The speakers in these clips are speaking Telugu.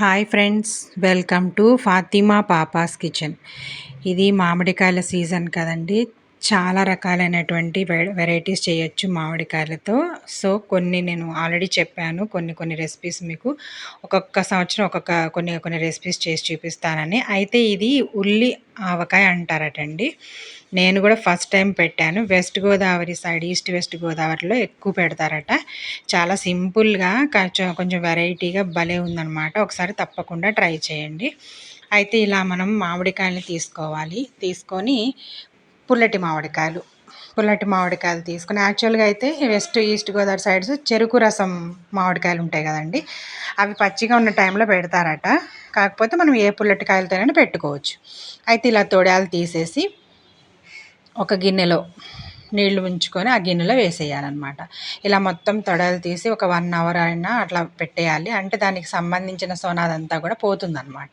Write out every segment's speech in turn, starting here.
Hi friends welcome to Fatima papa's kitchen. ఇది మామిడికాయల సీజన్ కదండి. చాలా రకాలైనటువంటి వెరైటీస్ చేయొచ్చు మామిడికాయలతో సో కొన్ని నేను ఆల్రెడీ చెప్పాను. కొన్ని కొన్ని రెసిపీస్ మీకు ఒక్కొక్క సంవత్సరం ఒక్కొక్క కొన్ని కొన్ని రెసిపీస్ చేసి చూపిస్తానని. అయితే ఇది ఉల్లి ఆవకాయ అంటారటండి. నేను కూడా ఫస్ట్ టైం పెట్టాను. West Godavari side east west గోదావరిలో ఎక్కువ పెడతారట. చాలా సింపుల్గా కొంచెం కొంచెం వెరైటీగా భలే ఉందనమాట ఒకసారి తప్పకుండా ట్రై చేయండి. అయితే ఇలా మనం మామిడికాయలు తీసుకోవాలి. తీసుకొని పుల్లటి మామిడికాయలు. పుల్లటి మామిడికాయలు తీసుకుని యాక్చువల్గా అయితే వెస్ట్ ఈస్ట్ గోదావరి సైడ్స్ చెరుకు రసం మామిడికాయలు ఉంటాయి కదండి. అవి పచ్చిగా ఉన్న టైంలో పెడతారట. కాకపోతే మనం ఏ పుల్లటికాయలతోనైనా పెట్టుకోవచ్చు. అయితే ఇలా తొడాలు తీసేసి ఒక గిన్నెలో నీళ్ళు ఉంచుకొని ఆ గిన్నెలో వేసేయాలన్నమాట. ఇలా మొత్తం తొడలు తీసి ఒక వన్ అవర్ అయినా అట్లా పెట్టేయాలి. అంటే దానికి సంబంధించిన సోనాదంతా కూడా పోతుందన్నమాట.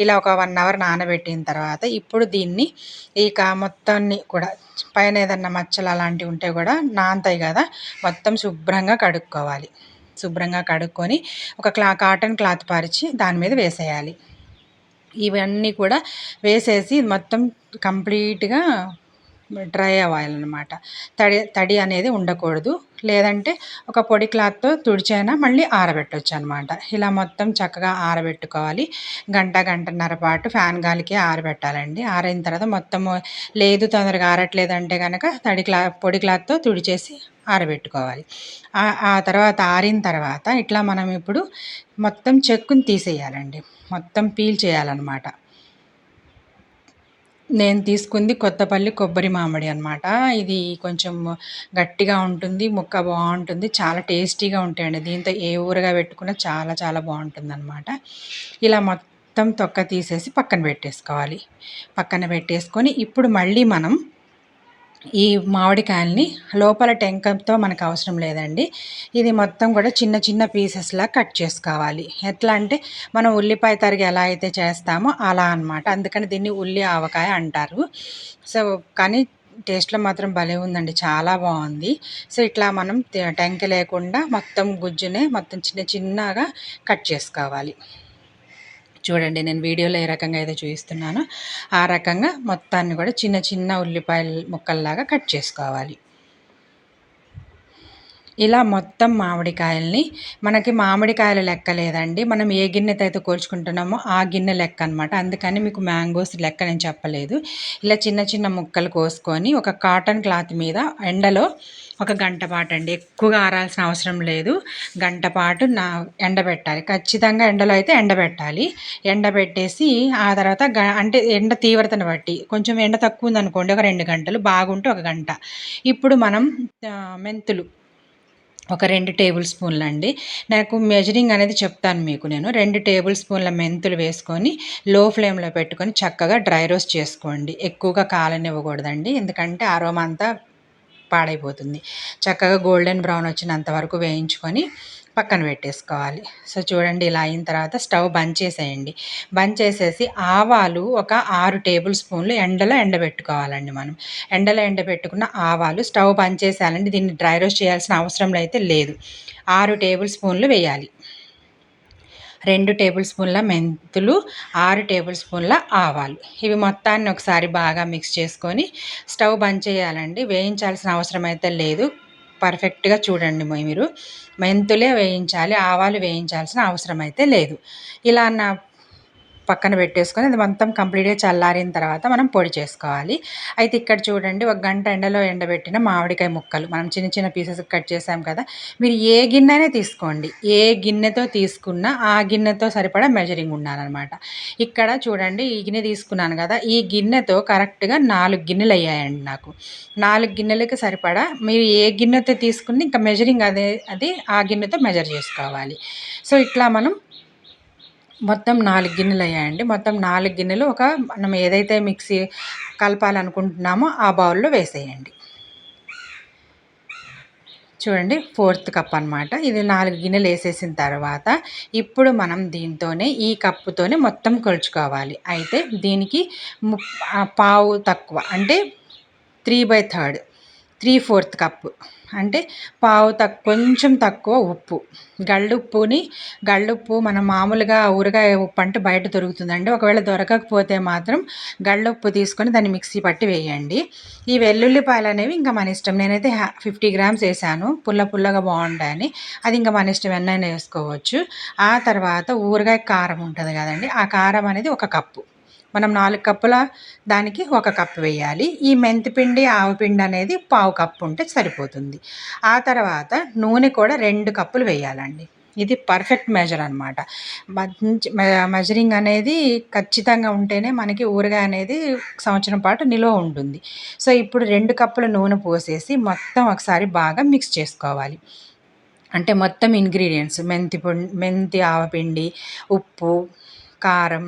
ఇలా ఒక వన్ అవర్ నానబెట్టిన తర్వాత ఇప్పుడు దీన్ని ఇక మొత్తాన్ని కూడా పైన ఏదన్నా మచ్చలు అలాంటివి ఉంటే కూడా నాంతాయి కదా మొత్తం శుభ్రంగా కడుక్కోవాలి. శుభ్రంగా కడుక్కొని ఒక క్లా కాటన్ క్లాత్ పరిచి దాని మీద వేసేయాలి. ఇవన్నీ కూడా వేసేసి మొత్తం కంప్లీట్గా డ్రై అవ్వాలన్నమాట తడి తడి అనేది ఉండకూడదు. లేదంటే ఒక పొడి క్లాత్తో తుడిచైనా మళ్ళీ ఆరబెట్టవచ్చు అనమాట ఇలా మొత్తం చక్కగా ఆరబెట్టుకోవాలి. గంట గంటన్నర పాటు ఫ్యాన్ గాలికి ఆరబెట్టాలండి. ఆరైన తర్వాత మొత్తము లేదు తొందరగా ఆరట్లేదంటే కనుక తడి క్లా పొడి క్లాత్తో తుడిచేసి ఆరబెట్టుకోవాలి. ఆ తర్వాత ఆరిన తర్వాత ఇట్లా మనం ఇప్పుడు మొత్తం చెక్కుని తీసేయాలండి. మొత్తం పీల్ చేయాలన్నమాట. నేను తీసుకుంది కొత్తపల్లి కొబ్బరి మామిడి అనమాట ఇది కొంచెం గట్టిగా ఉంటుంది ముక్క బాగుంటుంది చాలా టేస్టీగా ఉంటాయండి. దీంతో ఏ ఊరగా పెట్టుకున్నా చాలా చాలా బాగుంటుంది అనమాట ఇలా మొత్తం తొక్క తీసేసి పక్కన పెట్టేసుకోవాలి. పక్కన పెట్టేసుకొని ఇప్పుడు మళ్ళీ మనం ఈ మామిడికాయల్ని లోపల టెంకతో మనకు అవసరం లేదండి. ఇది మొత్తం కూడా చిన్న చిన్న పీసెస్లా కట్ చేసుకోవాలి. ఎట్లా అంటే మనం ఉల్లిపాయ తరిగి ఎలా అయితే చేస్తామో అలా అనమాట అందుకని దీన్ని ఉల్లి ఆవకాయ అంటారు. సో కానీ టేస్ట్లో మాత్రం భలే ఉందండి. చాలా బాగుంది. సో ఇట్లా మనం టెంక లేకుండా మొత్తం గుజ్జునే మొత్తం చిన్న చిన్నగా కట్ చేసుకోవాలి. చూడండి నేను వీడియోలో ఏ రకంగా అయితే చూపిస్తున్నానో ఆ రకంగా మొత్తాన్ని కూడా చిన్న చిన్న ఉల్లిపాయల ముక్కల్లాగా కట్ చేసుకోవాలి. ఇలా మొత్తం మామిడికాయల్ని మనకి మామిడికాయల లెక్క లేదండి. మనం ఏ గిన్నెతో అయితే కోల్చుకుంటున్నామో ఆ గిన్నె లెక్క అనమాట అందుకని మీకు మ్యాంగోస్ లెక్క నేను చెప్పలేదు. ఇలా చిన్న చిన్న ముక్కలు కోసుకొని ఒక కాటన్ క్లాత్ మీద ఎండలో ఒక గంట పాటు అండి. ఎక్కువగా ఆరాల్సిన అవసరం లేదు. గంట పాటు నా ఎండబెట్టాలి. ఖచ్చితంగా ఎండలో అయితే ఎండబెట్టాలి. ఎండబెట్టేసి ఆ తర్వాత గ అంటే ఎండ తీవ్రతను బట్టి కొంచెం ఎండ తక్కువ ఉందనుకోండి ఒక రెండు గంటలు బాగుంటే ఒక గంట. ఇప్పుడు మనం మెంతులు ఒక రెండు టేబుల్ స్పూన్లు అండి నాకు మెజరింగ్ అనేది చెప్తాను మీకు నేను. రెండు టేబుల్ స్పూన్ల మెంతులు వేసుకొని లో ఫ్లేమ్లో పెట్టుకొని చక్కగా డ్రై రోస్ట్ చేసుకోండి. ఎక్కువగా కాలనివ్వకూడదండి. ఎందుకంటే అరోమా అంతా పాడైపోతుంది. చక్కగా గోల్డెన్ బ్రౌన్ వచ్చినంత వరకు వేయించుకొని పక్కన పెట్టేసుకోవాలి. సో చూడండి ఇలా అయిన తర్వాత స్టవ్ బంద్ చేసేయండి. బంద్ చేసేసి ఆవాలు ఒక ఆరు టేబుల్ స్పూన్లు ఎండలో ఎండబెట్టుకోవాలండి మనం. ఎండలో ఎండబెట్టుకున్న ఆవాలు స్టవ్ బంద్ చేసేయాలండి. దీన్ని డ్రై రోస్ట్ చేయాల్సిన అవసరం అయితే లేదు. ఆరు టేబుల్ స్పూన్లు వేయాలి. రెండు టేబుల్ స్పూన్ల మెంతులు ఆరు టేబుల్ స్పూన్ల ఆవాలు. ఇవి మొత్తాన్ని ఒకసారి బాగా మిక్స్ చేసుకొని స్టవ్ బంద్ చేయాలండి. వేయించాల్సిన అవసరం అయితే లేదు. పర్ఫెక్ట్గా చూడండి మీరు. మెంతులే వేయించాలి ఆవాలు వేయించాల్సిన అవసరం అయితే లేదు. ఇలా నా పక్కన పెట్టేసుకొని అది మొత్తం కంప్లీట్గా చల్లారిన తర్వాత మనం పొడి చేసుకోవాలి. అయితే ఇక్కడ చూడండి ఒక గంట ఎండలో ఎండబెట్టిన మామిడికాయ ముక్కలు. మనం చిన్న చిన్న పీసెస్ కట్ చేసాం కదా మీరు ఏ గిన్నెనే తీసుకోండి. ఏ గిన్నెతో తీసుకున్నా ఆ గిన్నెతో సరిపడా మెజరింగ్ ఉండాలన్నమాట. ఇక్కడ చూడండి ఈ గిన్నె తీసుకున్నాను కదా ఈ గిన్నెతో కరెక్ట్గా నాలుగు గిన్నెలు అయ్యాయండి నాకు. నాలుగు గిన్నెలకి సరిపడా మీరు ఏ గిన్నెతో తీసుకుని ఇంకా మెజరింగ్ అదే అది ఆ గిన్నెతో మెజర్ చేసుకోవాలి. సో ఇట్లా మనం మొత్తం నాలుగు గిన్నెలు అయ్యాయండి. మొత్తం నాలుగు గిన్నెలు ఒక మనం ఏదైతే మిక్సీ కలపాలనుకుంటున్నామో ఆ బౌల్లో వేసేయండి. చూడండి ఫోర్త్ కప్ అనమాట ఇది నాలుగు గిన్నెలు వేసేసిన తర్వాత ఇప్పుడు మనం దీంతోనే ఈ కప్పుతోనే మొత్తం కొలుచుకోవాలి. అయితే దీనికి పావు తక్కువ అంటే three by third three fourth cup. అంటే పావు తక్ కొంచెం తక్కువ ఉప్పు. గళ్ళుప్పుని గళ్ళుప్పు మనం మామూలుగా ఊరగాయ ఉప్పు అంటే బయట దొరుకుతుందండి. ఒకవేళ దొరకకపోతే మాత్రం గళ్ళుప్పు తీసుకొని దాన్ని మిక్సీ పట్టి వేయండి. ఈ వెల్లుల్లిపాయలు అనేవి ఇంకా మన ఇష్టం. నేనైతే ఫిఫ్టీ గ్రామ్స్ వేసాను. పుల్ల పుల్లగా బాగుంటాయని. అది ఇంకా మన ఇష్టం ఎన్నైనా వేసుకోవచ్చు. ఆ తర్వాత ఊరగాయ కారం ఉంటుంది కదండి. ఆ కారం అనేది ఒక కప్పు. మనం నాలుగు కప్పుల దానికి ఒక కప్పు వేయాలి. ఈ మెంతిపిండి ఆవపిండి అనేది పావు కప్పు ఉంటే సరిపోతుంది. ఆ తర్వాత నూనె కూడా రెండు కప్పులు వేయాలండి. ఇది పర్ఫెక్ట్ మెజర్ అనమాట మంచి మెజరింగ్ అనేది ఖచ్చితంగా ఉంటేనే మనకి ఊరగాయ అనేది సంవత్సరం పాటు నిల్వ ఉంటుంది. సో ఇప్పుడు రెండు కప్పుల నూనె పోసేసి మొత్తం ఒకసారి బాగా మిక్స్ చేసుకోవాలి. అంటే మొత్తం ఇంగ్రీడియంట్స్ మెంతి మెంతి ఆవపిండి ఉప్పు కారం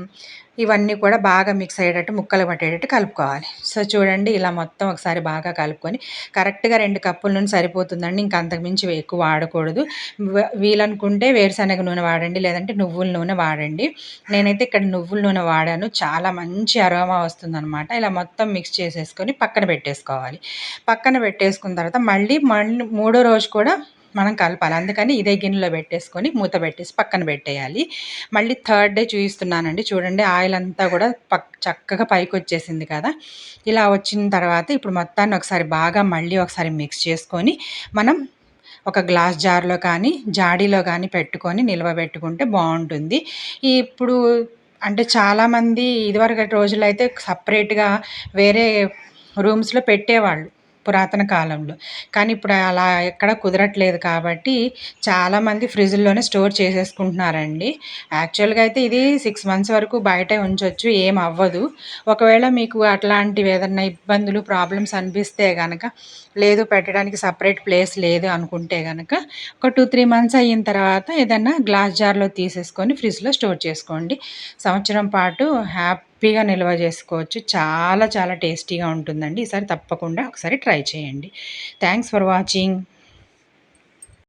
ఇవన్నీ కూడా బాగా మిక్స్ అయ్యేటట్టు ముక్కలు పట్టేటట్టు కలుపుకోవాలి. సో చూడండి ఇలా మొత్తం ఒకసారి బాగా కలుపుకొని కరెక్ట్గా రెండు కప్పుల నూనె సరిపోతుందండి. ఇంకా అంతకుమించి ఎక్కువ వాడకూడదు. వీలనుకుంటే వేరుశనగ నూనె వాడండి లేదంటే నువ్వుల నూనె వాడండి. నేనైతే ఇక్కడ నువ్వుల నూనె వాడాను. చాలా మంచి అరోమా వస్తుందన్నమాట. ఇలా మొత్తం మిక్స్ చేసేసుకొని పక్కన పెట్టేసుకోవాలి. పక్కన పెట్టేసుకున్న తర్వాత మళ్ళీ మళ్ళీ మూడో రోజు కూడా మనం కలపాలి. అందుకని ఇదే గిన్నెలో పెట్టేసుకొని మూత పెట్టేసి పక్కన పెట్టేయాలి. మళ్ళీ థర్డ్ డే చూపిస్తున్నానండి చూడండి ఆయిల్ అంతా కూడా పక్ చక్కగా పైకి వచ్చేసింది కదా. ఇలా వచ్చిన తర్వాత ఇప్పుడు మొత్తాన్ని ఒకసారి బాగా మళ్ళీ ఒకసారి మిక్స్ చేసుకొని మనం ఒక గ్లాస్ జార్లో కానీ జాడీలో కానీ పెట్టుకొని నిల్వ పెట్టుకుంటే బాగుంటుంది. ఇప్పుడు అంటే చాలామంది ఇదివరకు రోజులైతే సపరేట్గా వేరే రూమ్స్లో పెట్టేవాళ్ళు. పురాతన కాలంలో. కానీ ఇప్పుడు అలా ఎక్కడ కుదరట్లేదు కాబట్టి చాలామంది ఫ్రిడ్జ్లోనే స్టోర్ చేసేసుకుంటున్నారండి. యాక్చువల్గా అయితే ఇది సిక్స్ మంత్స్ వరకు బయటే ఉంచవచ్చు ఏం అవ్వదు. ఒకవేళ మీకు అట్లాంటివి ఏదన్నా ఇబ్బందులు ప్రాబ్లమ్స్ అనిపిస్తే కనుక లేదు పెట్టడానికి సపరేట్ ప్లేస్ లేదు అనుకుంటే కనుక ఒక టూ త్రీ మంత్స్ అయిన తర్వాత ఏదన్నా గ్లాస్ జార్లో తీసేసుకొని ఫ్రిడ్జ్లో స్టోర్ చేసుకోండి. సంవత్సరం పాటు హ్యాపీ హ్యాపీగా నిల్వ చేసుకోవచ్చు. చాలా చాలా టేస్టీగా ఉంటుందండి. ఈసారి తప్పకుండా ఒకసారి ట్రై చేయండి. Thanks for watching.